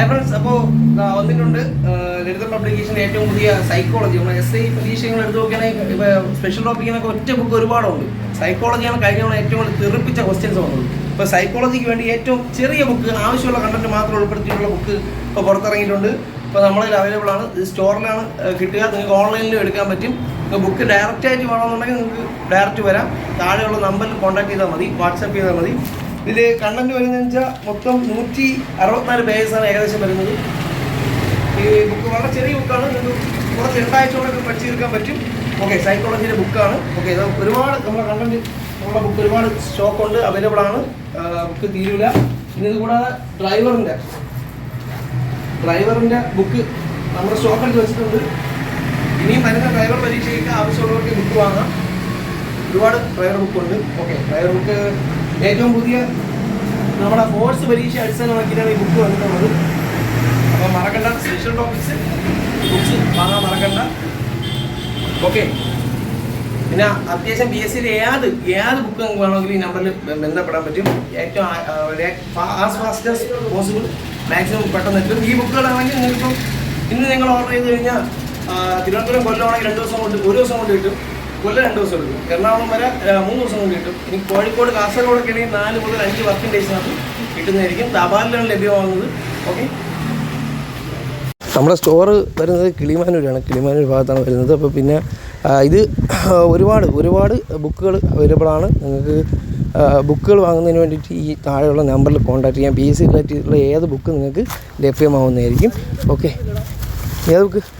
Hi friends അപ്പോൾ വന്നിട്ടുണ്ട് ലളിത publication ഏറ്റവും പുതിയ സൈക്കോളജി നമ്മൾ എസ് ഐ പരീക്ഷകൾ എടുത്തു നോക്കുകയാണെങ്കിൽ ഇപ്പോൾ സ്പെഷ്യൽ ടോപ്പിക്കിനൊക്കെ ഒറ്റ ബുക്ക് ഒരുപാടുണ്ട്. സൈക്കോളജിയാണ് കഴിഞ്ഞ തവണ ഏറ്റവും കൂടുതൽ തെറിപ്പിച്ച ക്വസ്റ്റ്യൻസ് വന്നത്. ഇപ്പോൾ സൈക്കോളജിക്ക് വേണ്ടി ഏറ്റവും ചെറിയ ബുക്ക് ആവശ്യമുള്ള കണ്ടന്റ് മാത്രം ഉൾപ്പെടുത്തിയിട്ടുള്ള ബുക്ക് ഇപ്പോൾ പുറത്തിറങ്ങിയിട്ടുണ്ട്. ഇപ്പോൾ നമ്മളിൽ അവൈലബിൾ ആണ്. സ്റ്റോറിലാണ് കിട്ടുക. നിങ്ങൾക്ക് ഓൺലൈനിലും എടുക്കാൻ പറ്റും. ബുക്ക് ഡയറക്റ്റ് ആയിട്ട് വേണമെന്നുണ്ടെങ്കിൽ നിങ്ങൾക്ക് ഡയറക്റ്റ് വരാം. താഴെയുള്ള നമ്പറിൽ കോൺടാക്ട് ചെയ്താൽ മതി. വാട്സപ്പ് ചെയ്താൽ മതി. ഇതിൽ കണ്ടന്റ് വരുന്നതെന്ന് വെച്ചാൽ മൊത്തം നൂറ്റി അറുപത്തിനാല് പേജസാണ് ഏകദേശം വരുന്നത്. ഈ ബുക്ക് വളരെ ചെറിയ ബുക്കാണ് കുറച്ച് രണ്ടാഴ്ചയോടൊക്കെ പഠിച്ചു തീർക്കാൻ പറ്റും. ഓക്കെ സൈക്കോളജിയുടെ ബുക്കാണ് ഓക്കെ ഒരുപാട് നമ്മുടെ കണ്ടന്റ് നമ്മുടെ ബുക്ക് ഒരുപാട് സ്റ്റോക്ക് ഉണ്ട് അവൈലബിൾ ആണ്. ബുക്ക് തീരൂല. പിന്നെ ഇത് കൂടാതെ ഡ്രൈവറിന്റെ ഡ്രൈവറിന്റെ ബുക്ക് നമ്മുടെ സ്റ്റോക്ക് എടുത്ത് വെച്ചിട്ടുണ്ട്. ഇനിയും വരുന്ന ഡ്രൈവർ പരീക്ഷയ്ക്ക് ആവശ്യമുള്ളവർക്ക് ബുക്ക് വാങ്ങാം. ഒരുപാട് ഡ്രൈവർ ബുക്ക് ഉണ്ട്. ഓക്കെ ഡ്രൈവർ ബുക്ക് ഏറ്റവും പുതിയ നമ്മുടെ ഫോഴ്സ് പരീക്ഷ അടിസ്ഥാനമാക്കിയിട്ടാണ് ഈ ബുക്ക് വന്നിട്ടുള്ളത്. അപ്പോൾ മറക്കണ്ട സ്പെഷ്യൽ ടോപ്പിക്സ് ബുക്ക്സ് വാങ്ങാൻ മറക്കണ്ട. ഓക്കെ പിന്നെ അത്യാവശ്യം ബി എസ് സിയിൽ ഏത് ഏത് ബുക്ക് നിങ്ങൾക്ക് വേണമെങ്കിലും ഈ നമ്പറിൽ ബന്ധപ്പെടാൻ പറ്റും. ഏറ്റവും as fast as possible maximum പെട്ടെന്ന് എത്തും. ഈ ബുക്കുകളാണെങ്കിൽ നിങ്ങൾക്കും ഇന്ന് നിങ്ങൾ ഓർഡർ ചെയ്ത് കഴിഞ്ഞാൽ തിരുവനന്തപുരം കൊല്ലമാണെങ്കിൽ രണ്ട് ദിവസം കൊണ്ട് ഒരു ദിവസം കൊണ്ട് കിട്ടും. കൊല്ലം രണ്ട് ദിവസം എടുക്കും. എറണാകുളം വരെ മൂന്ന് ദിവസം കൊണ്ട് കിട്ടും. ഇനി കോഴിക്കോട് കാസർഗോഡൊക്കെ ആണെങ്കിൽ നാല് മുതൽ അഞ്ച് വർക്കിംഗ് ഡേയ്സിനകത്ത് കിട്ടുന്നതായിരിക്കും. തപാലിലാണ് ലഭ്യമാകുന്നത്. ഓക്കെ നമ്മുടെ സ്റ്റോറ് വരുന്നത് കിളിമാനൂരാണ്. കിളിമാനൂർ ഭാഗത്താണ് വരുന്നത്. അപ്പോൾ പിന്നെ ഇത് ഒരുപാട് ഒരുപാട് ബുക്കുകൾ അവൈലബിൾ ആണ്. നിങ്ങൾക്ക് ബുക്കുകൾ വാങ്ങുന്നതിന് വേണ്ടിയിട്ട് ഈ താഴെയുള്ള നമ്പറിൽ കോൺടാക്ട് ചെയ്യാം. പി എസ് സി റിലേറ്റീവുള്ള ഏത് ബുക്ക് നിങ്ങൾക്ക് ലഭ്യമാവുന്നതായിരിക്കും. ഓക്കെ ഏത് ബുക്ക്